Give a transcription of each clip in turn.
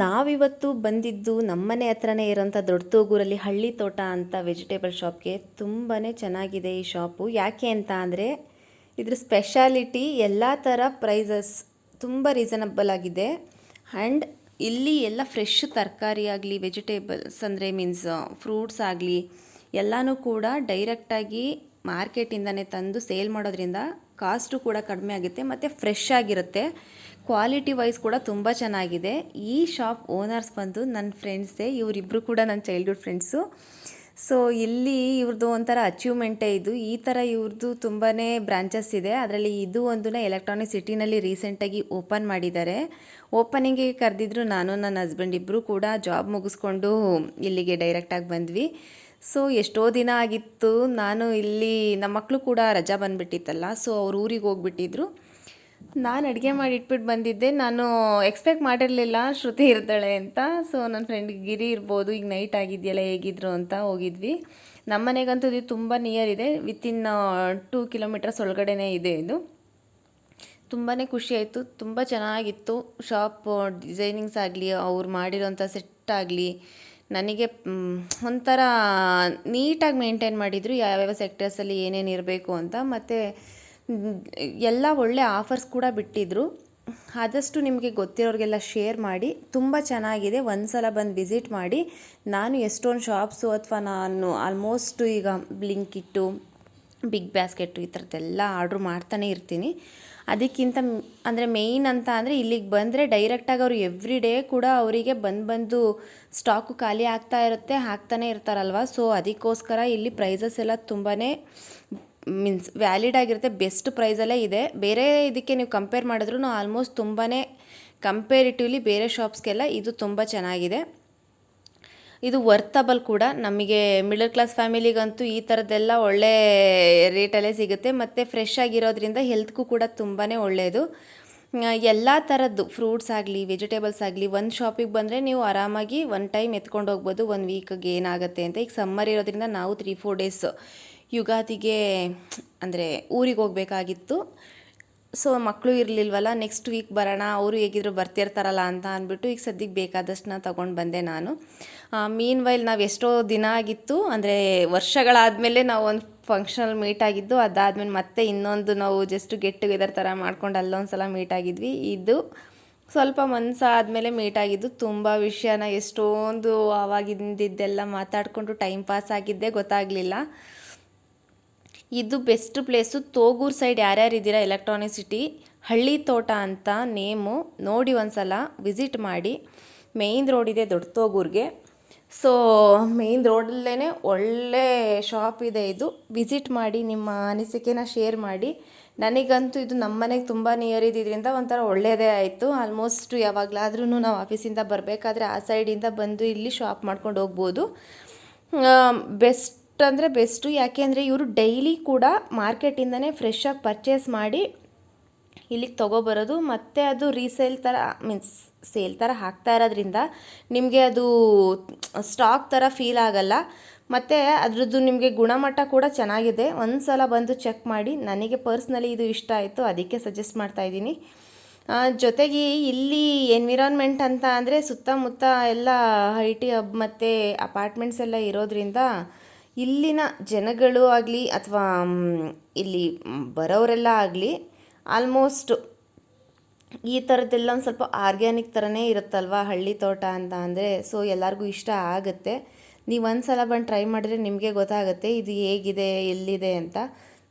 ನಾವಿವತ್ತು ಬಂದಿದ್ದು ನಮ್ಮನೆ ಹತ್ರನೇ ಇರೋಂಥ ದೊಡ್ಡ ತೋಗೂರಲ್ಲಿ ಹಳ್ಳಿ ತೋಟ ಅಂತ ವೆಜಿಟೇಬಲ್ ಶಾಪ್ಗೆ ತುಂಬಾ ಚೆನ್ನಾಗಿದೆ ಈ ಶಾಪು. ಯಾಕೆ ಅಂತ ಅಂದರೆ ಇದ್ರ ಸ್ಪೆಷಾಲಿಟಿ ಎಲ್ಲ ಥರ ಪ್ರೈಸಸ್ ತುಂಬ ರೀಸನಬಲ್ ಆಗಿದೆ. ಆ್ಯಂಡ್ ಇಲ್ಲಿ ಎಲ್ಲ ಫ್ರೆಶ್ ತರಕಾರಿ ಆಗಲಿ ವೆಜಿಟೇಬಲ್ಸ್ ಅಂದರೆ ಮೀನ್ಸ್ ಫ್ರೂಟ್ಸ್ ಆಗಲಿ ಎಲ್ಲನೂ ಕೂಡ ಡೈರೆಕ್ಟಾಗಿ ಮಾರ್ಕೆಟಿಂದನೇ ತಂದು ಸೇಲ್ ಮಾಡೋದ್ರಿಂದ ಕಾಸ್ಟು ಕೂಡ ಕಡಿಮೆ ಆಗುತ್ತೆ, ಮತ್ತು ಫ್ರೆಶ್ ಆಗಿರುತ್ತೆ. ಕ್ವಾಲಿಟಿ ವೈಸ್ ಕೂಡ ತುಂಬ ಚೆನ್ನಾಗಿದೆ. ಈ ಶಾಪ್ ಓನರ್ಸ್ ಬಂದು ನನ್ನ ಫ್ರೆಂಡ್ಸೇ ಇವರಿಬ್ಬರು ಕೂಡ ನನ್ನ ಚೈಲ್ಡ್ಹುಡ್ ಫ್ರೆಂಡ್ಸು ಸೊ ಇಲ್ಲಿ ಇವ್ರದ್ದು ಒಂಥರ ಅಚೀವ್ಮೆಂಟೇ ಇದು. ಈ ಥರ ಇವ್ರದ್ದು ತುಂಬಾ ಬ್ರಾಂಚಸ್ ಇದೆ. ಅದರಲ್ಲಿ ಇದು ಒಂದನ್ನ ಎಲೆಕ್ಟ್ರಾನಿಕ್ ಸಿಟಿನಲ್ಲಿ ರೀಸೆಂಟಾಗಿ ಓಪನ್ ಮಾಡಿದ್ದಾರೆ. ಓಪನಿಂಗಿಗೆ ಕರೆದಿದ್ರು ನಾನು ನನ್ನ ಹಸ್ಬೆಂಡ್ ಇಬ್ಬರು ಕೂಡ ಜಾಬ್ ಮುಗಿಸ್ಕೊಂಡು ಇಲ್ಲಿಗೆ ಡೈರೆಕ್ಟಾಗಿ ಬಂದ್ವಿ. ಸೊ ಎಷ್ಟೋ ದಿನ ಆಗಿತ್ತು. ನಾನು ಇಲ್ಲಿ ನಮ್ಮ ಮಕ್ಕಳು ಕೂಡ ರಜಾ ಬಂದುಬಿಟ್ಟಿತ್ತಲ್ಲ. ಸೊ ಅವ್ರ ಊರಿಗೆ ಹೋಗ್ಬಿಟ್ಟಿದ್ರು. ನಾನು ಅಡುಗೆ ಮಾಡಿ ಇಟ್ಬಿಟ್ಟು ಬಂದಿದ್ದೆ. ನಾನು ಎಕ್ಸ್ಪೆಕ್ಟ್ ಮಾಡಿರಲಿಲ್ಲ ಶ್ರುತಿ ಇರ್ತಾಳೆ ಅಂತ. ಸೊ ನನ್ನ ಫ್ರೆಂಡ್ ಗಿರಿ ಇರ್ಬೋದು. ಈಗ ನೈಟ್ ಆಗಿದೆಯಲ್ಲ, ಹೇಗಿದ್ರು ಅಂತ ಹೋಗಿದ್ವಿ. ನಮ್ಮ ಮನೆಗಂತೂ ಇದು ತುಂಬ ನಿಯರ್ ಇದೆ. ವಿತಿನ್ ಟೂ ಕಿಲೋಮೀಟರ್ಸ್ ಒಳಗಡೆನೇ ಇದೆ ಇದು. ತುಂಬಾ ಖುಷಿ ಆಯಿತು. ತುಂಬ ಚೆನ್ನಾಗಿತ್ತು. ಶಾಪ್ ಡಿಸೈನಿಂಗ್ಸ್ ಆಗಲಿ, ಅವ್ರು ಮಾಡಿರೋಂಥ ಸೆಟ್ ಆಗಲಿ, ನನಗೆ ಒಂಥರ ನೀಟಾಗಿ ಮೇಂಟೈನ್ ಮಾಡಿದರು. ಯಾವ್ಯಾವ ಸೆಕ್ಟರ್ಸಲ್ಲಿ ಏನೇನು ಇರಬೇಕು ಅಂತ. ಮತ್ತು ಎಲ್ಲ ಒಳ್ಳೆ ಆಫರ್ಸ್ ಕೂಡ ಬಿಟ್ಟಿದ್ರು. ಆದಷ್ಟು ನಿಮಗೆ ಗೊತ್ತಿರೋರಿಗೆಲ್ಲ ಶೇರ್ ಮಾಡಿ. ತುಂಬ ಚೆನ್ನಾಗಿದೆ. ಒಂದು ಸಲ ಬಂದು ವಿಸಿಟ್ ಮಾಡಿ. ನಾನು ಎಷ್ಟೊಂದು ಶಾಪ್ಸು ಅಥವಾ ನಾನು ಆಲ್ಮೋಸ್ಟು ಈಗ ಬ್ಲಿಂಕಿಟ್ಟು ಬಿಗ್ ಬ್ಯಾಸ್ಕೆಟು ಈ ಥರದ್ದೆಲ್ಲ ಆರ್ಡ್ರ್ ಮಾಡ್ತಾನೆ ಇರ್ತೀನಿ. ಅದಕ್ಕಿಂತ ಅಂದರೆ ಮೇಯ್ನ್ ಅಂತ ಅಂದರೆ ಇಲ್ಲಿಗೆ ಬಂದರೆ ಡೈರೆಕ್ಟಾಗಿ ಅವರು ಎವ್ರಿ ಡೇ ಕೂಡ ಅವರಿಗೆ ಬಂದು ಬಂದು ಸ್ಟಾಕು ಖಾಲಿ ಆಗ್ತಾ ಇರುತ್ತೆ, ಹಾಕ್ತಾನೆ ಇರ್ತಾರಲ್ವ? ಸೊ ಅದಕ್ಕೋಸ್ಕರ ಇಲ್ಲಿ ಪ್ರೈಸಸ್ ಎಲ್ಲ ತುಂಬಾ ಮೀನ್ಸ್ ವ್ಯಾಲಿಡ್ ಆಗಿರುತ್ತೆ, ಬೆಸ್ಟ್ ಪ್ರೈಸಲ್ಲೇ ಇದೆ. ಬೇರೆ ಇದಕ್ಕೆ ನೀವು ಕಂಪೇರ್ ಮಾಡಿದ್ರೂ ಆಲ್ಮೋಸ್ಟ್ ತುಂಬಾ ಕಂಪೇರಿಟಿವ್ಲಿ ಬೇರೆ ಶಾಪ್ಸ್ಗೆಲ್ಲ ಇದು ತುಂಬ ಚೆನ್ನಾಗಿದೆ. ಇದು ವರ್ತಬಲ್ ಕೂಡ. ನಮಗೆ ಮಿಡಲ್ ಕ್ಲಾಸ್ ಫ್ಯಾಮಿಲಿಗಂತೂ ಈ ಥರದ್ದೆಲ್ಲ ಒಳ್ಳೆ ರೇಟಲ್ಲೇ ಸಿಗುತ್ತೆ. ಮತ್ತು ಫ್ರೆಶ್ ಆಗಿರೋದ್ರಿಂದ ಹೆಲ್ತ್ಗೂ ಕೂಡ ತುಂಬಾ ಒಳ್ಳೆಯದು ಎಲ್ಲ ಥರದ್ದು ಫ್ರೂಟ್ಸ್ ಆಗಲಿ ವೆಜಿಟೇಬಲ್ಸ್ ಆಗಲಿ, ಒಂದು ಶಾಪಿಗೆ ಬಂದರೆ ನೀವು ಆರಾಮಾಗಿ ಒನ್ ಟೈಮ್ ಎತ್ಕೊಂಡು ಹೋಗ್ಬೋದು, ಒಂದು ವೀಕ್ಗೆ ಏನಾಗುತ್ತೆ ಅಂತ. ಈಗ ಸಮ್ಮರ್ ಇರೋದ್ರಿಂದ ನಾವು ತ್ರೀ ಫೋರ್ ಡೇಸ್ ಯುಗಾದಿಗೆ, ಅಂದರೆ ಊರಿಗೆ ಹೋಗಬೇಕಾಗಿತ್ತು. ಸೊ ಮಕ್ಕಳು ಇರಲಿಲ್ವಲ್ಲ ನೆಕ್ಸ್ಟ್ ವೀಕ್ ಬರೋಣ, ಅವರು ಹೇಗಿದ್ರು ಬರ್ತಿರ್ತಾರಲ್ಲ ಅಂತ ಅಂದ್ಬಿಟ್ಟು ಈಗ ಸದ್ಯಕ್ಕೆ ಬೇಕಾದಷ್ಟನ್ನ ತೊಗೊಂಡು ಬಂದೆ ನಾನು. ಮೀನ್ ವೈಲ್ ನಾವು ಎಷ್ಟೋ ದಿನ ಆಗಿತ್ತು, ಅಂದರೆ ವರ್ಷಗಳಾದಮೇಲೆ ನಾವು ಒಂದು ಫಂಕ್ಷನಲ್ಲಿ ಮೀಟ್ ಆಗಿದ್ದು, ಅದಾದಮೇಲೆ ಮತ್ತೆ ಇನ್ನೊಂದು ನಾವು ಜಸ್ಟ್ ಗೆಟ್ ಟುಗೆದರ್ ಥರ ಮಾಡ್ಕೊಂಡು ಅಲ್ಲೊಂದು ಸಲ ಮೀಟ್ ಆಗಿದ್ವಿ. ಇದು ಸ್ವಲ್ಪ ಮನ್ಸ ಆದಮೇಲೆ ಮೀಟ್ ಆಗಿದ್ದು, ತುಂಬ ವಿಷಯನ ಎಷ್ಟೊಂದು ಆವಾಗಿಂದಿದ್ದೆಲ್ಲ ಮಾತಾಡಿಕೊಂಡು ಟೈಮ್ ಪಾಸ್ ಆಗಿದ್ದೇ ಗೊತ್ತಾಗಲಿಲ್ಲ. ಇದು ಬೆಸ್ಟ್ ಪ್ಲೇಸು. ತೋಗೂರು ಸೈಡ್ ಯಾರ್ಯಾರು ಇದ್ದೀರಾ ಎಲೆಕ್ಟ್ರಾನಿಕ್ ಸಿಟಿ ಹಳ್ಳಿ ತೋಟ ಅಂತ ನೇಮು ನೋಡಿ ಒಂದ್ಸಲ ವಿಸಿಟ್ ಮಾಡಿ. ಮೇಯ್ನ್ ರೋಡ್ ಇದೆ ದೊಡ್ಡ ತೋಗೂರಿಗೆ. ಸೊ ಮೇಯ್ನ್ ರೋಡಲ್ಲೇ ಒಳ್ಳೆ ಶಾಪ್ ಇದೆ ಇದು. ವಿಸಿಟ್ ಮಾಡಿ, ನಿಮ್ಮ ಅನಿಸಿಕೆನ ಶೇರ್ ಮಾಡಿ. ನನಗಂತೂ ಇದು ನಮ್ಮ ಮನೆಗೆ ತುಂಬ ನಿಯರ್ ಇದ್ದಿದ್ದರಿಂದ ಒಂಥರ ಒಳ್ಳೆಯದೇ ಆಯಿತು. ಆಲ್ಮೋಸ್ಟ್ ಯಾವಾಗಲಾದ್ರೂ ನಾವು ಆಫೀಸಿಂದ ಬರಬೇಕಾದ್ರೆ ಆ ಸೈಡಿಂದ ಬಂದು ಇಲ್ಲಿ ಶಾಪ್ ಮಾಡ್ಕೊಂಡು ಹೋಗ್ಬೋದು. ಬೆಸ್ಟ್ ಅಂದರೆ ಬೆಸ್ಟು. ಯಾಕೆಂದರೆ ಇವರು ಡೈಲಿ ಕೂಡ ಮಾರ್ಕೆಟಿಂದನೇ ಫ್ರೆಶ್ಶಾಗಿ ಪರ್ಚೇಸ್ ಮಾಡಿ ಇಲ್ಲಿಗೆ ತೊಗೊಬರೋದು. ಮತ್ತು ಅದು ರೀಸೇಲ್ ಥರ ಮೀನ್ಸ್ ಸೇಲ್ ಥರ ಹಾಕ್ತಾ ಇರೋದ್ರಿಂದ ನಿಮಗೆ ಅದು ಸ್ಟಾಕ್ ಥರ ಫೀಲ್ ಆಗಲ್ಲ. ಮತ್ತು ಅದರದ್ದು ನಿಮಗೆ ಗುಣಮಟ್ಟ ಕೂಡ ಚೆನ್ನಾಗಿದೆ. ಒಂದು ಸಲ ಬಂದು ಚೆಕ್ ಮಾಡಿ. ನನಗೆ ಪರ್ಸ್ನಲಿ ಇದು ಇಷ್ಟ ಆಯಿತು. ಅದಕ್ಕೆ ಸಜೆಸ್ಟ್ ಮಾಡ್ತಾ ಇದ್ದೀನಿ. ಜೊತೆಗೆ ಇಲ್ಲಿ ಎನ್ವಿರಾನ್ಮೆಂಟ್ ಅಂತ ಅಂದರೆ ಸುತ್ತಮುತ್ತ ಎಲ್ಲ ಐ ಟಿ ಹಬ್ ಮತ್ತು ಅಪಾರ್ಟ್ಮೆಂಟ್ಸ್ ಎಲ್ಲ ಇರೋದ್ರಿಂದ ಇಲ್ಲಿನ ಜನಗಳು ಆಗಲಿ ಅಥವಾ ಇಲ್ಲಿ ಬರೋರೆಲ್ಲ ಆಗಲಿ ಆಲ್ಮೋಸ್ಟ್ ಈ ಥರದ್ದೆಲ್ಲ ಒಂದು ಸ್ವಲ್ಪ ಆರ್ಗ್ಯಾನಿಕ್ ಥರನೇ ಇರುತ್ತಲ್ವ ಹಳ್ಳಿ ತೋಟ ಅಂತ ಅಂದರೆ? ಸೊ ಎಲ್ಲರಿಗೂ ಇಷ್ಟ ಆಗುತ್ತೆ. ನೀವು ಒಂದು ಸಲ ಬಂದು ಟ್ರೈ ಮಾಡಿದ್ರೆ ನಿಮಗೆ ಗೊತ್ತಾಗುತ್ತೆ ಇದು ಹೇಗಿದೆ, ಎಲ್ಲಿದೆ ಅಂತ.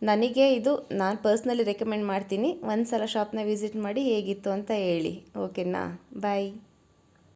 ನನಗೆ ಇದು ನಾನು ಪರ್ಸ್ನಲಿ ರೆಕಮೆಂಡ್ ಮಾಡ್ತೀನಿ. ಒಂದು ಸಲ ಶಾಪ್ನ ವಿಸಿಟ್ ಮಾಡಿ ಹೇಗಿತ್ತು ಅಂತ ಹೇಳಿ. ಓಕೆನಾ ಬಾಯ್